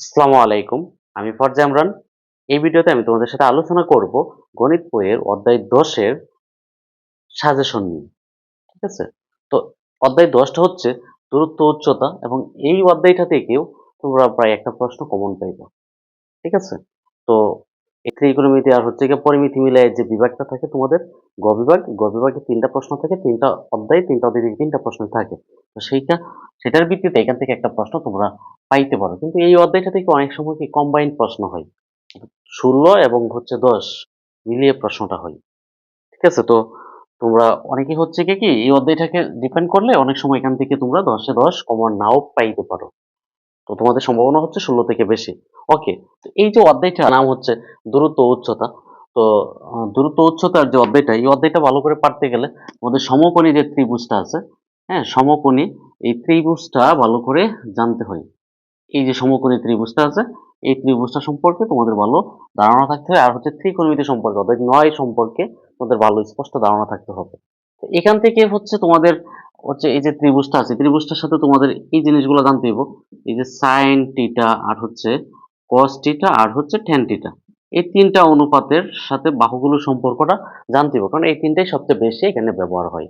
আসসালামু আলাইকুম, আমি ফরজা ইমরান এই ভিডিওতে আমি তোমাদের সাথে আলোচনা করব গণিত বইয়ের অধ্যায় দশের সাজেশন নিয়ে, ঠিক আছে? তো অধ্যায় দশটা হচ্ছে দূরত্ব উচ্চতা এবং এই অধ্যায়টা থেকেও তোমরা প্রায় একটা প্রশ্ন কমন পাইবে, ঠিক আছে? তো ত্রিকোণমিতি আর হচ্ছে গিয়ে পরিমিতি মিলায় যে বিভাগটা থাকে তোমাদের, গ বিভাগ, গ বিভাগে তিনটা প্রশ্ন থাকে, তিনটা অধ্যায় তিনটা অধ্যায় তিনটা প্রশ্ন থাকে। তো সেইটা সেটার ভিত্তিতে এখান থেকে একটা প্রশ্ন তোমরা পাইতে পারো। কিন্তু এই অধ্যায়টা থেকে অনেক সময় কি কম্বাইন্ড প্রশ্ন হয়। ষোলো এবং হচ্ছে দশ মিলিয়ে প্রশ্নটা হয়। ঠিক আছে? তো তোমরা অনেকে হচ্ছে কি কি এই অধ্যায়টাকে ডিপেন্ড করলে অনেক সময় এখান থেকে তোমরা দশে দশ কমন নাও পাইতে পারো। তো তোমাদের সম্ভাবনা হচ্ছে ষোলো থেকে বেশি। ওকে তো এই যে অধ্যায়টার নাম হচ্ছে দূরত্ব উচ্চতা। তো দূরত্ব উচ্চতার যে অধ্যায়টা, এই অধ্যায়টা ভালো করে পারতে গেলে আমাদের সমকোণী যে ত্রিভুজটা আছে হ্যাঁ সমকোণী এই ত্রিভুজটা ভালো করে জানতে হয়। এই যে সমকোণী ত্রিভুজটা আছে, এই ত্রিভুজটা সম্পর্কে তোমাদের ভালো ধারণা থাকতে হবে। আর হচ্ছে ত্রিকোণমিতি সম্পর্কে, অর্থাৎ নয় সম্পর্কে তোমাদের ভালো স্পষ্ট ধারণা থাকতে হবে। তো এখান থেকে হচ্ছে তোমাদের হচ্ছে এই যে ত্রিভুজটা আছে ত্রিভুজটার সাথে তোমাদের এই জিনিসগুলো জানতে হবে এই যে সাইন টিটা আর হচ্ছে কস টিটা আর হচ্ছে ট্যান টিটা এই তিনটা অনুপাতের সাথে বাহুগুলোর সম্পর্কটা জানতে হবে কারণ এই তিনটাই সবচেয়ে বেশি এখানে ব্যবহার হয়।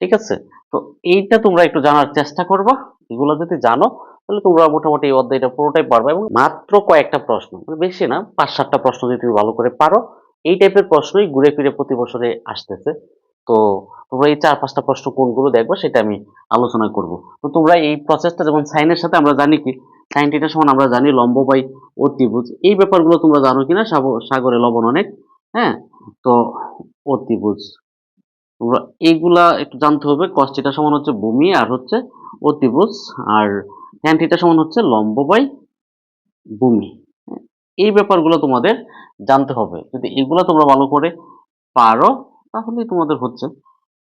ঠিক আছে? তো এইটা তোমরা একটু জানার চেষ্টা করবা। এগুলো যদি জানো, তাহলে তোমরা মোটামুটি এই অধ্যায়টা পুরোটাই পারবে এবং মাত্র কয়েকটা প্রশ্ন মানে বেশি না, পাঁচ সাতটা প্রশ্ন যদি তুমি ভালো করে পারো, এই টাইপের প্রশ্নই ঘুরে ফিরে প্রতি বছরে আসতেছে। তো তোমরা এই চার পাঁচটা প্রশ্ন কোনগুলো দেখবে সেটা আমি আলোচনা করব। তো তোমরা এই প্রসেসটা যেমন সাইনের সাথে আমরা জানি কি সাইন টিটার সমান আমরা জানি লম্ব বাই অতিভুজ। এই ব্যাপারগুলো তোমরা জানো কিনা সাগরে লবণ অনেক হ্যাঁ? তো অতিভুজ। এইগুলা একটু জানতে হবে। cos থিটা সমান হচ্ছে ভূমি আর হচ্ছে অতিভুজ। আর থিটা সমান হচ্ছে লম্ব বাই ভূমি। এই ব্যাপারগুলো তোমাদের জানতে হবে। যদি এগুলো তোমরা ভালো করে পারো, তাহলেই তোমাদের হচ্ছে।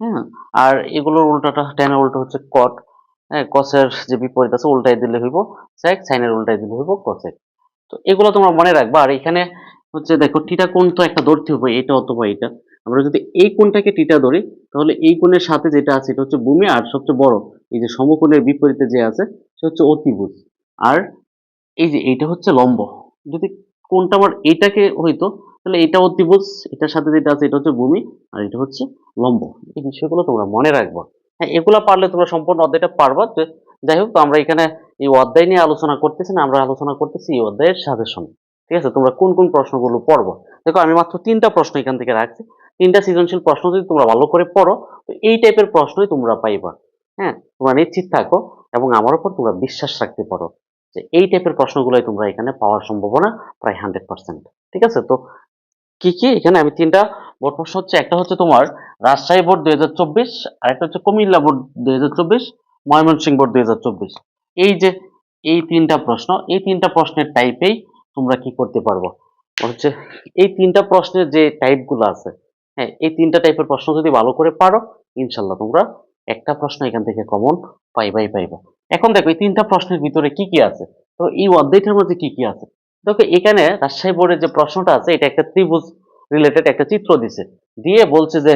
হ্যাঁ? আর এগুলোর উল্টাটা ট্যানের উল্টো হচ্ছে কট হ্যাঁ কসের যে বিপরীত আছে, উল্টাই দিলে হইব সেক সাইনের উল্টাই দিলে হইব কসেক তো এগুলো তোমরা মনে রাখবা। আর এখানে হচ্ছে দেখো টিটা কোণ তো একটা ধরতে হবে এটা অথবা এটা আমরা যদি এই কোণটাকে টিটা ধরি, তাহলে এই কোণের সাথে যেটা আছে, এটা হচ্ছে ভূমি, আর সবচেয়ে বড়, এই যে সমকোণের বিপরীতে যে আছে, সে হচ্ছে অতিভুজ। আর এই যে এইটা হচ্ছে লম্ব, যদি কোনটা আমার এইটাকে হইতো, তাহলে এটা অতিভুজ, এটার সাথে যেটা আছে, এটা হচ্ছে ভূমি, আর এটা হচ্ছে লম্ব। এই বিষয়গুলো তোমরা মনে রাখব। হ্যাঁ এগুলো পারলে তোমরা সম্পূর্ণ অধ্যায়টা পারবা যাই হোক আমরা এখানে এই অধ্যায় নিয়ে আলোচনা করতেছি না, আমরা আলোচনা করতেছি এই অধ্যায়ের সাজেশন ঠিক আছে? তোমরা কোন কোন প্রশ্নগুলো পড়ব? দেখো, আমি মাত্র তিনটা প্রশ্ন এখান থেকে রাখছি। তিনটা সৃজনশীল প্রশ্ন যদি তোমরা ভালো করে পড়ো, তো এই টাইপের প্রশ্নই তোমরা পাইবা। হ্যাঁ তোমরা নিশ্চিত থাকো এবং আমার উপর তোমরা বিশ্বাস রাখতে পারো যে এই টাইপের প্রশ্নগুলোই তোমরা এখানে পাওয়ার সম্ভাবনা প্রায় হান্ড্রেড পার্সেন্ট ঠিক আছে? তো কি কি? এখানে আমি তিনটা বোর্ড প্রশ্ন হচ্ছে, একটা হচ্ছে তোমার রাজশাহী বোর্ড দুই হাজার চব্বিশ আর একটা হচ্ছে কুমিল্লা বোর্ড দুই হাজার চব্বিশ, ময়মনসিংহ বোর্ড দুই হাজার চব্বিশ। এই যে, এই তিনটা প্রশ্ন, এই তিনটা প্রশ্নের টাইপেই তোমরা কি করতে পারব? হচ্ছে, এই তিনটা প্রশ্নের যে টাইপগুলো আছে হ্যাঁ এই তিনটা টাইপের প্রশ্ন যদি ভালো করে পারো ইনশাল্লাহ তোমরা একটা প্রশ্ন এখান থেকে কমন পাইবাই, পাইবা। এখন দেখো, এই তিনটা প্রশ্নের ভিতরে কি কি আছে? তো এই অধ্যায়টার মধ্যে কি কি আছে? দেখো, এখানে রাজশাহী বোর্ডের যে প্রশ্নটা আছে, এটা একটা ত্রিভুজ রিলেটেড একটা চিত্র দিছে। দিয়ে বলছে যে,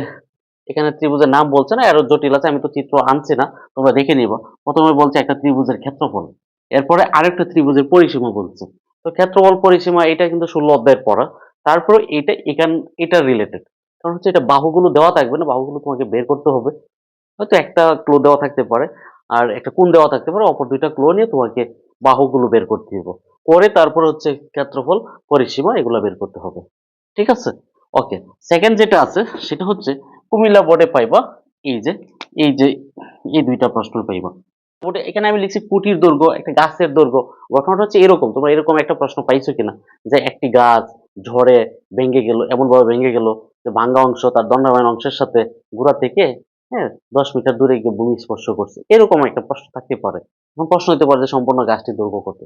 এখানে ত্রিভুজের নাম বলছে না, আরও জটিল আছে, আমি তো চিত্র আনছি না, তোমরা দেখে নিবা। প্রথমে বলছে একটা ত্রিভুজের ক্ষেত্রফল। এরপরে আরেকটা ত্রিভুজের পরিসীমা বলছে। তো ক্ষেত্রফল, পরিসীমা, এটা কিন্তু ষোলো অধ্যায়ের পড়া। তারপরে এটা এখান, এটা রিলেটেড কারণ হচ্ছে এটা বাহুগুলো দেওয়া থাকবে না, বাহুগুলো তোমাকে বের করতে হবে। হয়তো একটা ক্লো দেওয়া থাকতে পারে, আর একটা কোন দেওয়া থাকতে পারে, অপর দুইটা ক্লো নিয়ে তোমাকে বাহুগুলো বের করতে হবে করে তারপর হচ্ছে ক্ষেত্রফল, পরিসীমা, এগুলো বের করতে হবে। ঠিক আছে? ওকে সেকেন্ড যেটা আছে, সেটা হচ্ছে কুমিল্লা বোর্ডে পাইবা, এই যে এই যে, এই দুইটা প্রশ্ন পাইবা। বোর্ডে এখানে আমি লিখছি কুটির দৈর্ঘ্য একটা গাছের দৈর্ঘ্য ঘটনাটা হচ্ছে এরকম, তোমরা এরকম একটা প্রশ্ন পাইছো কিনা? যে একটি গাছ ঝড়ে ভেঙে গেল এমন ভাবে ভেঙে গেল যে ভাঙ্গা অংশ তার দণ্ডায়মান অংশের সাথে গোড়া থেকে হ্যাঁ দশ মিটার দূরে গিয়ে ভূমি স্পর্শ করছে। এরকম একটা প্রশ্ন থাকতে পারে। এখন প্রশ্ন হতে পারে যে সম্পূর্ণ গাছটির দৈর্ঘ্য কত?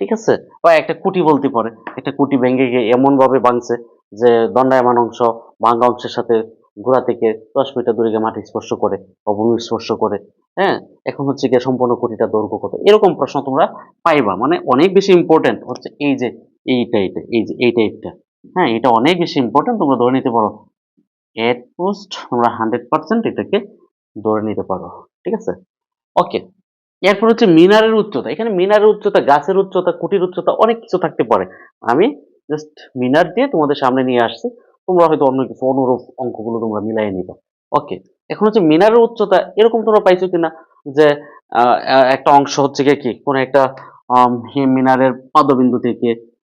ঠিক আছে? বা একটা কুটি বলতে পারে। একটা কুটি ভেঙে গিয়ে এমন ভাবে ভাঙছে যে দণ্ডায়মান অংশ ভাঙ্গা অংশের সাথে গোড়া থেকে দশ মিটার দূরে গিয়ে মাটি স্পর্শ করে বা ভূমি স্পর্শ করে। হ্যাঁ এখন হচ্ছে গিয়ে সম্পূর্ণ কুটিটা দৈর্ঘ্য কত? এরকম প্রশ্ন তোমরা পাইবা। মানে অনেক বেশি ইম্পর্টেন্ট হচ্ছে এই যে এইটা এইটা, এই যে এই টাইপটা হ্যাঁ এটা অনেক বেশি ইম্পর্টেন্ট তোমরা ধরে নিতে পারো। এট পোস্ট তোমরা হান্ড্রেড পার্সেন্ট এটাকে ধরে নিতে পারো, ঠিক আছে? ওকে এরপর হচ্ছে মিনারের উচ্চতা। এখানে মিনারের উচ্চতা, গাছের উচ্চতা, কুটির উচ্চতা, অনেক কিছু থাকতে পারে। আমি জাস্ট মিনার দিয়ে তোমাদের সামনে নিয়ে আসছি। তোমরা হয়তো অন্য কিছু, অনুরূপ অঙ্কগুলো তোমরা মিলাই নিবা। ওকে এখন হচ্ছে মিনারের উচ্চতা, এরকম তোমরা পাইছো কিনা? যে একটা অংশ হচ্ছে কি? কোন একটা মিনারের পদবিন্দু থেকে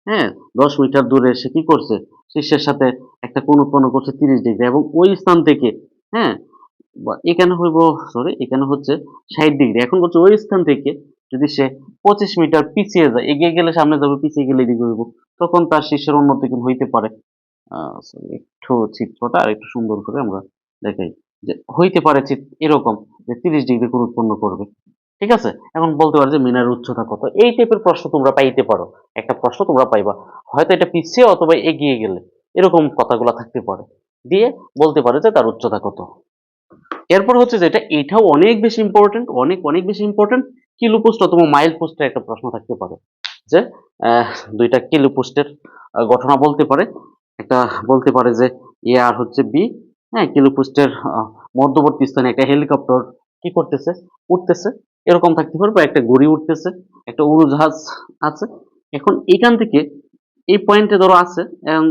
হ্যাঁ দশ মিটার দূরে সে কি করছে? শীর্ষের সাথে একটা কোন উৎপন্ন করছে তিরিশ ডিগ্রি এবং ওই স্থান থেকে হ্যাঁ এখানে হইব সরি এখানে হচ্ছে ষাট ডিগ্রি এখন বলছে ওই স্থান থেকে যদি সে পঁচিশ মিটার পিছিয়ে যায়, এগিয়ে গেলে সামনে যাবে, পিছিয়ে গেলে এদিকে হইব, তখন তার শীর্ষের উন্নতি কিন্তু হইতে পারে। একটু চিত্রটা আর একটু সুন্দর করে আমরা দেখাই। যে হইতে পারে এরকম যে তিরিশ ডিগ্রি কোণ উৎপন্ন করবে। ঠিক আছে? এখন বলতে পারো যে মিনার উচ্চতা কত? এই টাইপের প্রশ্ন তোমরা পাইতে পারো। একটা প্রশ্ন তোমরা পাইবা। হয়তো এটা পিছিয়ে অথবা এগিয়ে গেলে এরকম কথাগুলো থাকতে পারে। দিয়ে বলতে পারে যে তার উচ্চতা কত। এরপর হচ্ছে যেটা এটাও অনেক বেশি ইম্পর্টেন্ট অনেক অনেক বেশি ইম্পর্টেন্ট কিলো পোস্ট অথবা মাইল পোস্টের একটা প্রশ্ন থাকতে পারে। যে দুইটা কিলো পোস্টের ঘটনা বলতে পারে। একটা বলতে পারে যে এ আর হচ্ছে বি। হ্যাঁ কিলো পোস্টের মধ্যবর্তী স্থানে একটা হেলিকপ্টার কি করতেছে? উঠতেছে। এরকম থাকতে পারে, বা একটা ঘুড়ি উঠতেছে, একটা উড়োজাহাজ আছে। এখন এখান থেকে এই পয়েন্টে ধরো আছে, এবং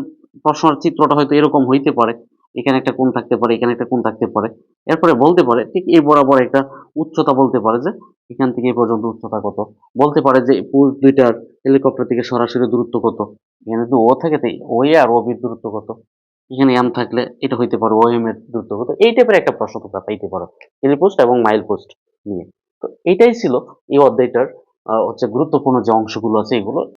প্রশ্নের চিত্রটা হয়তো এরকম হইতে পারে। এখানে একটা কোণ থাকতে পারে, এখানে একটা কোণ থাকতে পারে। এরপরে বলতে পারে, ঠিক এই বরাবর একটা উচ্চতা বলতে পারে যে, এখান থেকে এই পর্যন্ত উচ্চতা কত? বলতে পারে যে পুরো দুইটার হেলিকপ্টার থেকে সরাসরি দূরত্ব কত? এখানে যদি ও থাকে তো ও এ আর ও দূরত্ব কত? এখানে এম থাকলে এটা হইতে পারে ও এম এর দূরত্ব কত? এই টাইপের একটা প্রশ্ন তোমরা পাইতে পারো। পোস্ট এবং মাইল পোস্ট নিয়ে। তো এটাই ছিল এই অধ্যায়টার হচ্ছে গুরুত্বপূর্ণ যে অংশগুলো আছে এগুলো।